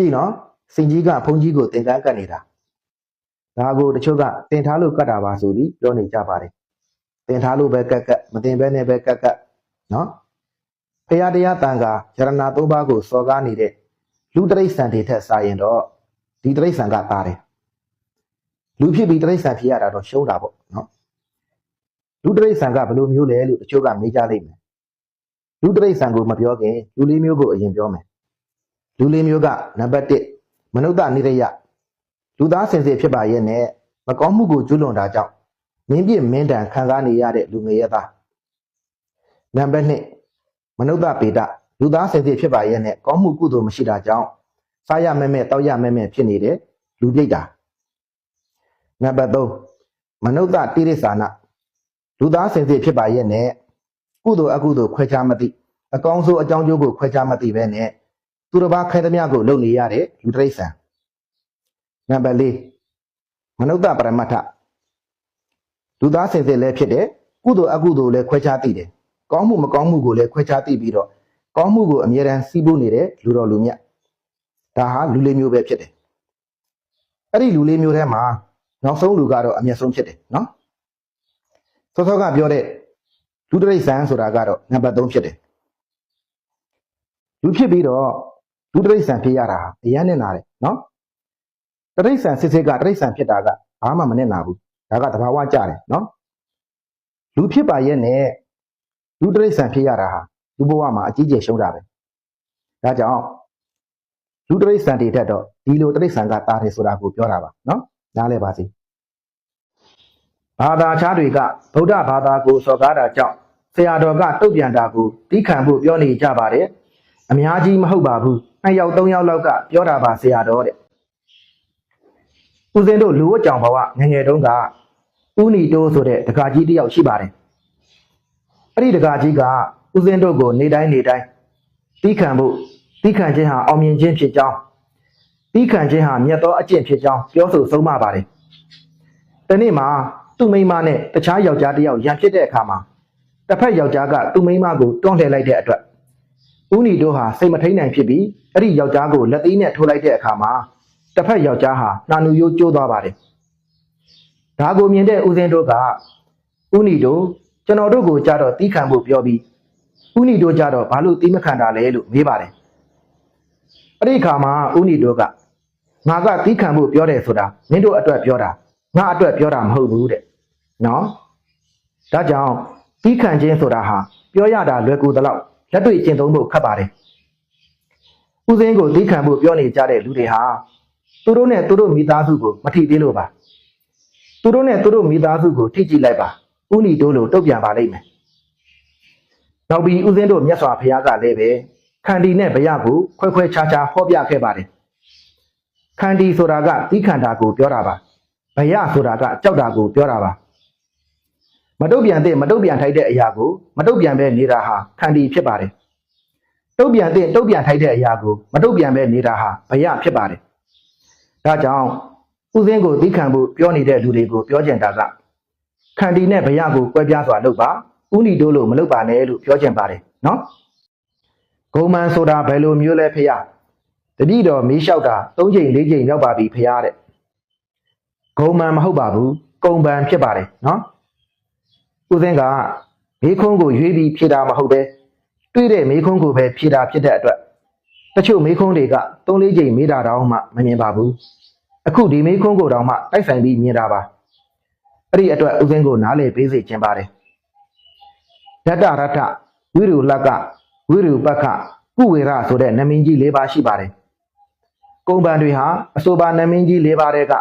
ကြည့်နော်စင်ကြီးကဘုန်းကြီးကိုသင်္ကန်းကတ်နေတာဒါကိုတချို့ကတင်ထားလို့ကတ်တာပါဆိုပြီးပြောနေကြပါတယ်တင်ထားလို့ပဲကတ်ကတ်မတင်ဘဲနဲ့ပဲကတ်ကတ်နော်ဖရာတရားတန်ခါယရနာသုံးပါးကိုစော်ကားနေတဲ့လူတရိษံတွေထက်စာရင်တော့ဒီတရိษံကသားတယ်လူဖြစ်ပြီးတရိษံဖြစ်ရတာတော့ရှုံးတာပေါ့နော်လူတရိษံကဘယ်လိုမျိုးလဲလို့တချို့ကမေးကြလိမ့်မယ်လူတရိษံကိုမပြောခင်လူလေးမျိုးကိုအရင်ပြောမယ် လူလေးမျိုးကနံပါတ်1မနုဿနိရယလူသားစင်စစ်ဖြစ်ပါရဲ့နဲ့မကောင်းမှုကိုကျူးလွန်တာကြောင့်မင်းပြစ်မင်းတန်ခံစားနေရတဲ့လူငယ်ရသားနံပါတ်2မနုဿပေတလူသားစင်စစ်ဖြစ်ပါရဲ့နဲ့ကောင်းမှုကုသိုလ်မရှိတာကြောင့်စားရမဲ့မဲ့တောက်ရမဲ့မဲ့ဖြစ်နေတဲ့လူပြိတ္တာနံပါတ်3မနုဿတိရိစ္ဆာနလူသားစင်စစ်ဖြစ်ပါရဲ့နဲ့ကုသိုလ်အကုသိုလ်ခွဲခြားမသိအကောင်းဆုံးအကြောင်းကျိုးကိုခွဲခြားမသိပဲနဲ့ သူတစ်ပါးခိုင်းသမျှကိုလုပ်နေရတဲ့လူတရိษံနံပါတ်၄မနုဿပရမတ္ထလူသားစင်စစ်လည်းဖြစ်တယ်ကုသိုလ်အကုသိုလ်လည်းခွဲခြားသိတယ်ကောင်းမှုမကောင်းမှုကိုလည်းခွဲခြားသိပြီးတော့ကောင်းမှုကိုအမြဲတမ်းစီးဖို့နေတဲ့လူတော်လူမြတ်ဒါဟာလူလေးမျိုးပဲဖြစ်တယ်အဲ့ဒီလူလေးမျိုးထဲမှာနောက်ဆုံးလူကတော့အမျက်ဆုံးဖြစ်တယ်နော်စောစောကပြောတဲ့လူတရိษံဆိုတာကတော့နံပါတ်3ဖြစ်တယ်လူဖြစ်ပြီးတော့ ဒုတိယဆန်ဖြစ်ရတာအရန်နဲ့နာတယ်နော်တတိယဆန်စစ်စစ်ကတတိယဆန်ဖြစ်တာကဘာမှမနဲ့နာဘူးဒါကတဘာဝကြတယ်နော်လူဖြစ်ပါရဲ့နဲ့လူတိရစ္ဆာန်ဖြစ်ရတာဟာလူဘဝမှာအကြီးကျယ်ရှုံးတာပဲဒါကြောင့်လူတိရစ္ဆာန်တွေထက်တော့ဒီလိုတိရစ္ဆာန်ကတာတယ်ဆိုတာကိုပြောတာပါနော်နားလည်ပါစေဘာသာခြားတွေကဗုဒ္ဓဘာသာကိုစော်ကားတာကြောင့်ဆရာတော်ကတုတ်ပြန်တာကိုတီးခံဖို့ပြောနေကြပါတယ် အများကြီးမဟုတ်ပါဘူးနှစ်ယောက်သုံးယောက်လောက်ကပြောတာပါဆရာတော်တဲ့ဦးစင်းတို့လူဝတ်ကြောင်ဘဝငယ်ငယ်တုန်းကဦးနီတိုးဆိုတဲ့ဒကာကြီးတစ်ယောက်ရှိပါတယ်အဲ့ဒီဒကာကြီးကဦးစင်းတို့ကိုနေတိုင်းနေတိုင်းတီးခံဖို့တီးခံခြင်းဟာအောင်မြင်ခြင်းဖြစ်ကြောင်းတီးခံခြင်းဟာမြတ်သောအကျင့်ဖြစ်ကြောင်းပြောဆိုဆုံးမပါတယ်တနေ့မှာသူ့မိန်းမနဲ့တခြားယောက်ျားတစ်ယောက်ရန်ဖြစ်တဲ့အခါမှာတစ်ဖက်ယောက်ျားကသူ့မိန်းမကိုတွန်းလှည့်လိုက်တဲ့အတွက် ဦးနီတို့ဟာစိတ်မထိန်နိုင်ဖြစ်ပြီးအဲ့ဒီယောက်ျားကိုလက်သေးနဲ့ထိုးလိုက်တဲ့အခါမှာတစ်ဖက်ယောက်ျားဟာနှာနူရိုးကျိုးသွားပါတယ်။ဒါကိုမြင်တဲ့ဦးစင်းတို့ကဦးနီတို့ကျွန်တော်တို့ကိုကြတော့တီးခံဖို့ပြောပြီးဦးနီတို့ကြတော့ဘာလို့တီးမခံတာလဲလို့မေးပါတယ်။အဲ့ဒီအခါမှာဦးနီတို့ကငါကတီးခံဖို့ပြောတယ်ဆိုတာမင်းတို့အတွက်ပြောတာငါအတွက်ပြောတာမဟုတ်ဘူးတဲ့။နော်။ဒါကြောင့်တီးခံခြင်းဆိုတာဟာပြောရတာလွယ်ကူသလောက် လက်တွေ့ကျင့်သုံးဖို့ခက်ပါတယ်။ဦးစင်းကိုသိခံဖို့ပြောနေကြတဲ့လူတွေဟာသူတို့နဲ့သူတို့မိသားစုကိုမထိသေးလို့ပါ။သူတို့နဲ့သူတို့မိသားစုကိုထိကြည့်လိုက်ပါ။ဦးနီတို့လိုတုတ်ပြန်ပါလိမ့်မယ်။နောက်ပြီးဦးစင်းတို့မြတ်စွာဘုရားကလည်းပဲခန္တီနဲ့ဗျာကိုခွဲခွဲခြားခြားဟောပြခဲ့ပါတယ်။ခန္တီဆိုတာကသိခန္ဓာကိုပြောတာပါ။ဗျာဆိုတာကကြောက်တာကိုပြောတာပါ။ မတုတ်ပြန်တဲ့မတုတ်ပြန်ထိုက်တဲ့အရာကိုမတုတ်ပြန်ပဲနေတာဟာခန္တီဖြစ်ပါတယ်။တုတ်ပြန်တဲ့တုတ်ပြန်ထိုက်တဲ့အရာကိုမတုတ်ပြန်ပဲနေတာဟာဘယဖြစ်ပါတယ်။ဒါကြောင့်ဥစဉ်ကိုသိခံဖို့ပြောနေတဲ့လူတွေကိုပြောချင်တာကခန္တီနဲ့ဘယကိုကွဲပြားစွာလုပ်ပါဥနီတို့လို့မလုပ်ပါနဲ့လို့ပြောချင်ပါတယ်နော်။ဂုံမန်ဆိုတာဘယ်လိုမျိုးလဲဖေရ။တတိတော်မေးလျှောက်တာ၃ချိန်၄ချိန်ရောက်ပါပြီဖေရတဲ့။ဂုံမန်မဟုတ်ပါဘူး။ကုံပန်ဖြစ်ပါတယ်နော်။ ဦးစင်းကမေခွန်းကိုရွေးပြီးဖြေတာမဟုတ်ပဲတွေးတဲ့မေခွန်းကိုပဲဖြေတာဖြစ်တဲ့အတွက်တချို့မေခွန်းတွေက၃၄ချိန်မေးတာတောင်မှမမြင်ပါဘူးအခုဒီမေခွန်းကိုတောင်မှတိုက်ဆိုင်ပြီးမြင်တာပါအဲ့ဒီအတွက်ဦးစင်းကိုနားလည်ပေးစေချင်ပါတယ်ဓတ္တရထဝိရုလကဝိရုပက္ခကုဝေရဆိုတဲ့နမင်းကြီး၄ပါးရှိပါတယ်ကုံပန်တွေဟာအဆိုပါနမင်းကြီး၄ပါးတဲ့က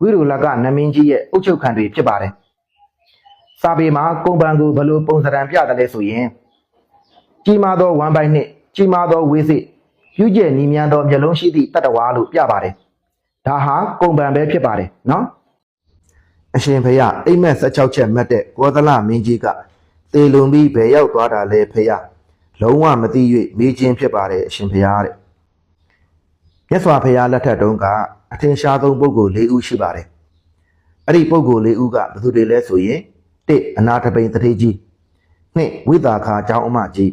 ဝိရုလကနမင်းကြီးရဲ့အုတ်ချုပ်ခံတွေဖြစ်ပါတယ် စာပေမှာကုံပန်ကိုဘယ်လိုပုံစံပြတယ်လဲဆိုရင်ကြီးမားသောဝမ်ပိုင်နှင့်ကြီးမားသောဝေးစိပြုကျက်နီးမြန်းသောမျက်လုံးရှိသည့်တတ္တဝါလို့ပြပါတယ်။ဒါဟာကုံပန်ပဲဖြစ်ပါတယ်နော်။အရှင်ဖေယအိမ်မက်16ချက်မှတ်တဲ့ကောသလမင်းကြီးကတေလွန်ပြီးဘယ်ရောက်သွားတာလဲဖေယလုံးဝမသိ၍မေးခြင်းဖြစ်ပါတယ်အရှင်ဖေယတဲ့။မြတ်စွာဘုရားလက်ထက်တုန်းကအထင်ရှားဆုံးပုဂ္ဂိုလ်၄ဦးရှိပါတယ်။အဲ့ဒီပုဂ္ဂိုလ်၄ဦးကဘယ်သူတွေလဲဆိုရင် ၁အနာထပိန်တထေးကြီး၂ဝိတာခာကျောင်းအမကြီး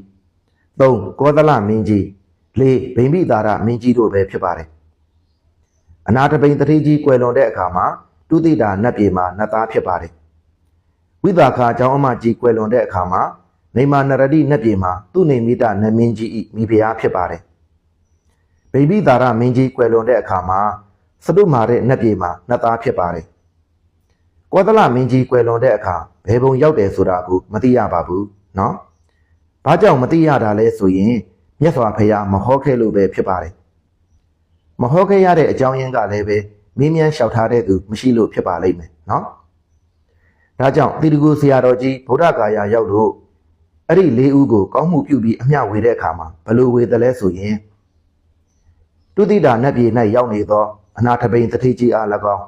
၃ကောသလမင်းကြီး၄ဗိမ္ပိတာရမင်းကြီးတို့ပဲဖြစ်ပါတယ်အနာတပိန်တတိကြီးကွယ်လွန်တဲ့အခါမှာတုတိတာနတ်ပြည်မှာနတ်သားဖြစ်ပါတယ်ဝိသခာကျောင်းအမကြီးကွယ်လွန်တဲ့အခါမှာနေမာနရတိနတ်ပြည်မှာသူ့နေမိတာနတ်မင်းကြီးဤမိဖုရားဖြစ်ပါတယ်ဗိဗိတာရမင်းကြီးကွယ်လွန်တဲ့အခါမှာစတုမာတဲ့နတ်ပြည်မှာနတ်သားဖြစ်ပါတယ် ကောသလမင်းကြီးကွယ်လွန်တဲ့အခါဘယ်ပုံရောက်တယ်ဆိုတာကိုမသိရပါဘူးနော်။ဘာကြောင့်မသိရတာလဲဆိုရင်မြတ်စွာဘုရားမဟောခဲ့လို့ပဲဖြစ်ပါတယ်။မဟောခဲ့ရတဲ့အကြောင်းရင်းကလည်းပဲမင်းမြန်းလျှောက်ထားတဲ့သူမရှိလို့ဖြစ်ပါလိမ့်မယ်နော်။ဒါကြောင့်တိရကူဆရာတော်ကြီးဗုဒ္ဓဂါယာရောက်လို့အဲ့ဒီလေးဦးကိုကောင်းမှုပြုပြီးအမျှဝေတဲ့အခါမှာဘလို့ဝေတယ်လဲဆိုရင်တုတိတာနတ်ပြည်၌ရောက်နေသောအနာထပိန်တတိကြီးအား၎င်း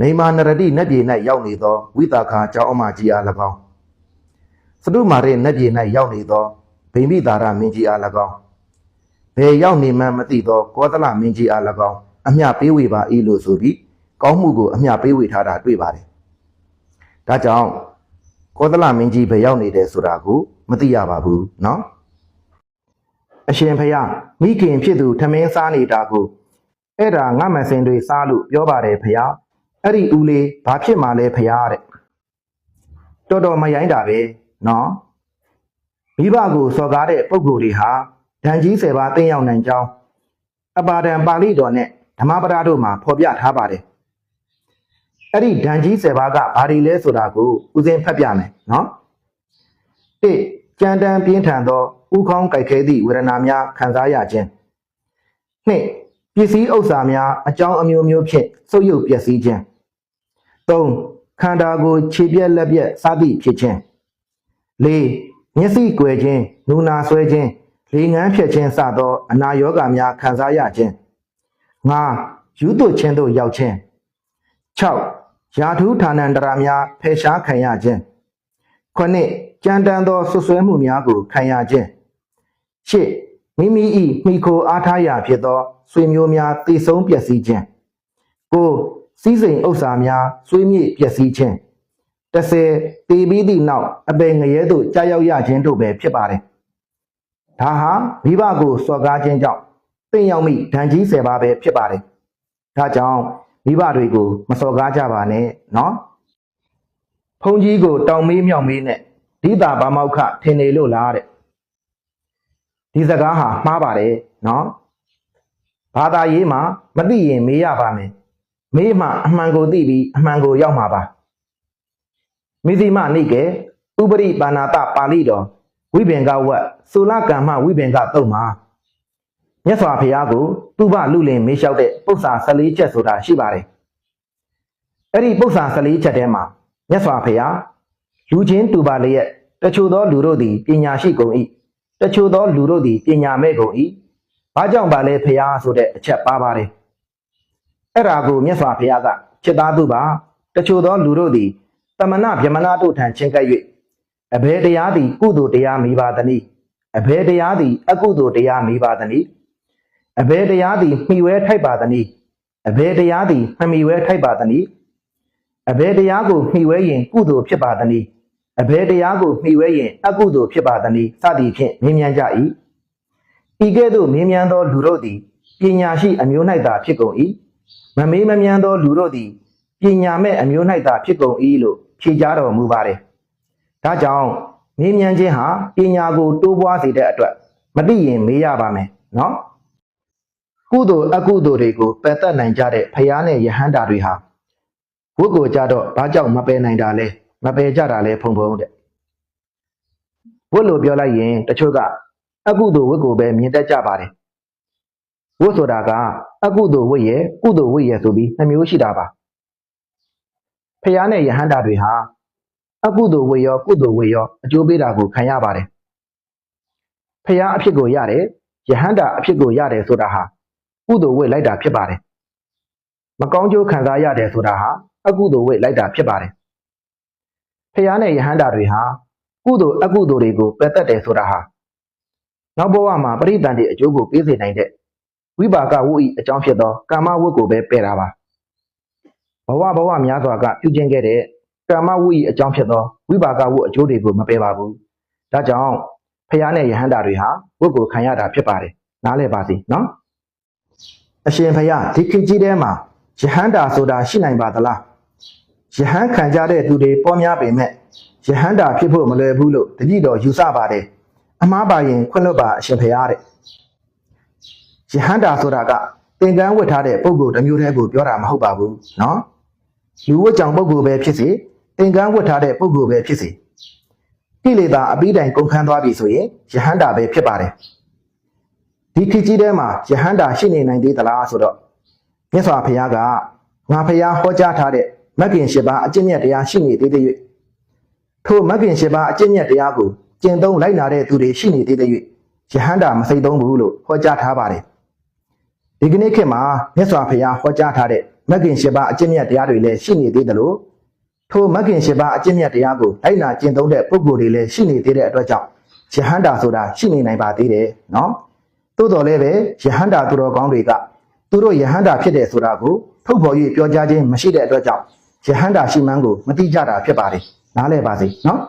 နေမာနရတိနတ်ပြည်၌ရောက်နေသောဝိတာခာကျောင်းအမကြီးအား၎င်းစတုမာရဲနတ်ပြည်၌ရောက်နေသောဗိမ္ပိတာရမင်းကြီးအား၎င်းဘယ်ရောက်နေမှန်းမသိသောကောသလမင်းကြီးအား၎င်းအမျှပေးဝေပါ၏လို့ဆိုပြီးကောင်းမှုကိုအမျှပေးဝေထားတာတွေ့ပါတယ်။ဒါကြောင့်ကောသလမင်းကြီးဘယ်ရောက်နေတယ်ဆိုတာကိုမသိရပါဘူးเนาะအရှင်ဖျားမိခင်ဖြစ်သူထမင်းစားနေတာကိုအဲ့ဒါငါမစင်တွေစားလို့ပြောပါတယ်ဖျား အဲ့ဒီဦးလေးဘာဖြစ်မှလဲဖရာတဲ့တော်တော်မရိုင်းတာပဲနော်မိဘကိုစော်ကားတဲ့ပုံကိုယ်တွေဟာဒဏ်ကြီး၁၀ပါးသိမ်းရောက်နိုင်ကြောင်းအပါဒံပါဠိတော်နဲ့ဓမ္မပဒတို့မှာဖော်ပြထားပါတယ်အဲ့ဒီဒဏ်ကြီး၁၀ပါးကဘာတွေလဲဆိုတာကိုဦးစင်းဖတ်ပြမယ်နော်၁ကြံတန်းပြင်းထန်သောဥခေါင်းကြိုက်ခဲသည့်ဝေဒနာများခံစားရခြင်း၂ပစ္စည်းဥစ္စာများအကြောင်းအမျိုးမျိုးဖြင့်ဆုပ်ယုပ်ပျက်စီးခြင်း ၃ခန္ဓာကိုယ်ခြေပြက်လက်ပြက်စသည်ဖြစ်ခြင်း၄မျက်စိကွယ်ခြင်းနူနာဆွဲခြင်းလေငန်းဖြတ်ခြင်းစသောအနာရောဂါများခံစားရခြင်း၅ယူသွခြင်းတို့ရောက်ခြင်း6ယာထုဌာနန္တရာများဖယ်ရှားခံရခြင်း9ကြံတန်းသောဆွဆွဲမှုများကိုခံရခြင်း8မိမိ၏မိခိုအားထားရာဖြစ်သောဆွေမျိုးများတည်ဆုံးပျက်စီးခြင်း9 စည်းစိမ်ဥစ္စာများဆွေးမြေ့ပျက်စီးခြင်း10တည်ပြီးသည့်နောက်အပေငရဲသို့ကြာရောက်ရခြင်းတို့ပဲဖြစ်ပါတယ်ဒါဟာမိဘကိုစော်ကားခြင်းကြောင့်တင့်ရောက်မိဒဏ်ကြီးဆယ်ပါးပဲဖြစ်ပါတယ်ဒါကြောင့်မိဘတွေကိုမစော်ကားကြပါနဲ့နော်ဖုန်ကြီးကိုတောင်မေးမြောက်မေးနဲ့ဒီတာဗမောက်ခထင်နေလို့လားတဲ့ဒီစကားဟာမှားပါတယ်နော်ဘာသာရေးမှာမသိရင်မေးရပါမယ် မေးမှအမှန်ကိုသိပြီးအမှန်ကိုရောက်မှာပါမိသိမနိကေဥပရိပါဏာတပါဠိတော်ဝိပင်ကဝတ်သုလကမ္မဝိပင်ကတုံမှာမြတ်စွာဘုရားကိုသူဘလူလင်မေးလျှောက်တဲ့ပု္ပ္ပာ14ချက်ဆိုတာရှိပါတယ်အဲ့ဒီပု္ပ္ပာ14ချက်ထဲမှာမြတ်စွာဘုရားလူချင်းတူပါလျက်တချို့သောလူတို့သည်ပညာရှိကုန်၏တချို့သောလူတို့သည်ပညာမဲ့ကုန်၏ဘာကြောင့်ပါလဲဘုရားဆိုတဲ့အချက်ပါပါတယ် အဲ့ဒါကိုမြတ်စွာဘုရားကจิตသားသူပါတချို့သောလူတို့သည်တမနာဗျမနာတို့ထံချင်းကပ်၍အဘယ်တရားသည်ကုသိုလ်တရားမိပါသနည်းအဘယ်တရားသည်အကုသိုလ်တရားမိပါသနည်းအဘယ်တရားသည်မှီဝဲထိုက်ပါသနည်းအဘယ်တရားသည်မမှီဝဲထိုက်ပါသနည်းအဘယ်တရားကိုမှီဝဲရင်ကုသိုလ်ဖြစ်ပါသနည်းအဘယ်တရားကိုမှီဝဲရင်အကုသိုလ်ဖြစ်ပါသနည်းစသည်ဖြင့်မြင်မြန်ကြ၏ဤကဲ့သို့မြင်မြန်သောလူတို့သည်ပညာရှိအမျိုး၌သာဖြစ်ကုန်၏ မမေးမမြန်သောလူတို့သည်ပညာမဲ့အမျိုး၌သာဖြစ်ကုန်၏လို့ဖြေကြားတော်မူပါတယ်ဒါကြောင့်မြင်မြန်ခြင်းဟာပညာကိုတိုးပွားစေတဲ့အတွက်မသိရင်မေးရပါမယ်နော်ကုသိုလ်အကုသိုလ်တွေကိုပယ်တတ်နိုင်ကြတဲ့ဖယားနဲ့ယဟန္တာတွေဟာဝတ်ကိုကြတော့ဘာကြောင့်မပယ်နိုင်တာလဲမပယ်ကြတာလဲဖုံဖုံတဲ့ဝတ်လို့ပြောလိုက်ရင်တချို့ကအကုသိုလ်ဝတ်ကိုပဲမြင်တတ်ကြပါတယ် ဝတ်ဆိုတာကအကုသိုလ်ဝတ်ရဲ့ကုသိုလ်ဝတ်ရဲ့ဆိုပြီးနှမျိုးရှိတာပါဖယားနဲ့ယဟန္တာတွေဟာအကုသိုလ်ဝတ်ရော ကုသိုလ်ဝတ်ရောအကျိုးပေးတာကိုခံရပါတယ်ဖယားအဖြစ်ကိုရတယ်ယဟန္တာအဖြစ်ကိုရတယ်ဆိုတာဟာကုသိုလ်ဝတ်လိုက်တာဖြစ်ပါတယ်မကောင်းကျိုးခံစားရတယ်ဆိုတာဟာအကုသိုလ်ဝတ်လိုက်တာဖြစ်ပါတယ်ဖယားနဲ့ယဟန္တာတွေဟာကုသိုလ်အကုသိုလ်တွေကိုပယ်တတ်တယ်ဆိုတာဟာနောက်ဘဝမှာပရိသန်တွေအကျိုးကိုပေးစေနိုင်တဲ့ ဝိပါကဝုဤအကြောင်းဖြစ်သောကာမဝုကိုပဲပယ်တာပါဘဝဘဝများစွာကပြုကျင့်ခဲ့တဲ့ကာမဝုဤအကြောင်းဖြစ်သောဝိပါကဝုအကျိုးတွေကိုမပယ်ပါဘူးဒါကြောင့်ဖယားနဲ့ယဟန္တာတွေဟာဝုကိုခံရတာဖြစ်ပါတယ်နားလည်ပါစေနော်အရှင်ဖယားဒီခေတ်ကြီးထဲမှာယဟန္တာဆိုတာရှိနိုင်ပါသလားယဟန်ခံကြတဲ့သူတွေပေါ်များပေမဲ့ယဟန္တာဖြစ်ဖို့မလွယ်ဘူးလို့တတိတော်ယူဆပါတယ်အမှားပါရင်ခွင့်လွတ်ပါအရှင်ဖယားတဲ့ ယဟန္တာဆိုတာကသင်္ကန်းဝတ်ထားတဲ့ပုဂ္ဂိုလ်တစ်မျိုးတည်းကိုပြောတာမဟုတ်ပါဘူးနော်လူဝတ်ကြောင်ပုဂ္ဂိုလ်ပဲဖြစ်စေသင်္ကန်းဝတ်ထားတဲ့ပုဂ္ဂိုလ်ပဲဖြစ်စေကိလေသာအပိတိုင်ကုန်ခန်းသွားပြီဆိုရင်ယဟန္တာပဲဖြစ်ပါတယ်ဒီခေတ်ကြီးထဲမှာယဟန္တာရှိနေနိုင်သေးသလားဆိုတော့မြတ်စွာဘုရားကငါဘုရားဟောကြားထားတဲ့မဂ်ကင်၈ပါးအကျင့်မြတ်တရားရှိနေသေးတဲ့၍ထိုမဂ်ကင်၈ပါးအကျင့်မြတ်တရားကိုကျင့်သုံးလိုက်နာတဲ့သူတွေရှိနေသေးတဲ့၍ယဟန္တာမစိတ်သုံးဘူးလို့ဟောကြားထားပါတယ် ဒီကနေ့ခေတ်မှာမြတ်စွာဘုရားဟောကြားထားတဲ့မဂ်ကင်၈ပါးအကျင့်မြတ်တရားတွေလည်းရှိနေသေးတယ်လို့ထိုမဂ်ကင်၈ပါးအကျင့်မြတ်တရားကိုလိုက်နာကျင့်သုံးတဲ့ပုဂ္ဂိုလ်တွေလည်းရှိနေသေးတဲ့အတွက်ကြောင့်ယဟန္တာဆိုတာရှိနေနိုင်ပါသေးတယ်နော်သို့တော်လည်းပဲယဟန္တာသူတော်ကောင်းတွေကသူတို့ယဟန္တာဖြစ်တယ်ဆိုတာကိုထုတ်ဖော်၍ပြောကြားခြင်းမရှိတဲ့အတွက်ကြောင့်ယဟန္တာရှိမှန်းကိုမတိကြတာဖြစ်ပါတယ်နားလည်ပါစေနော်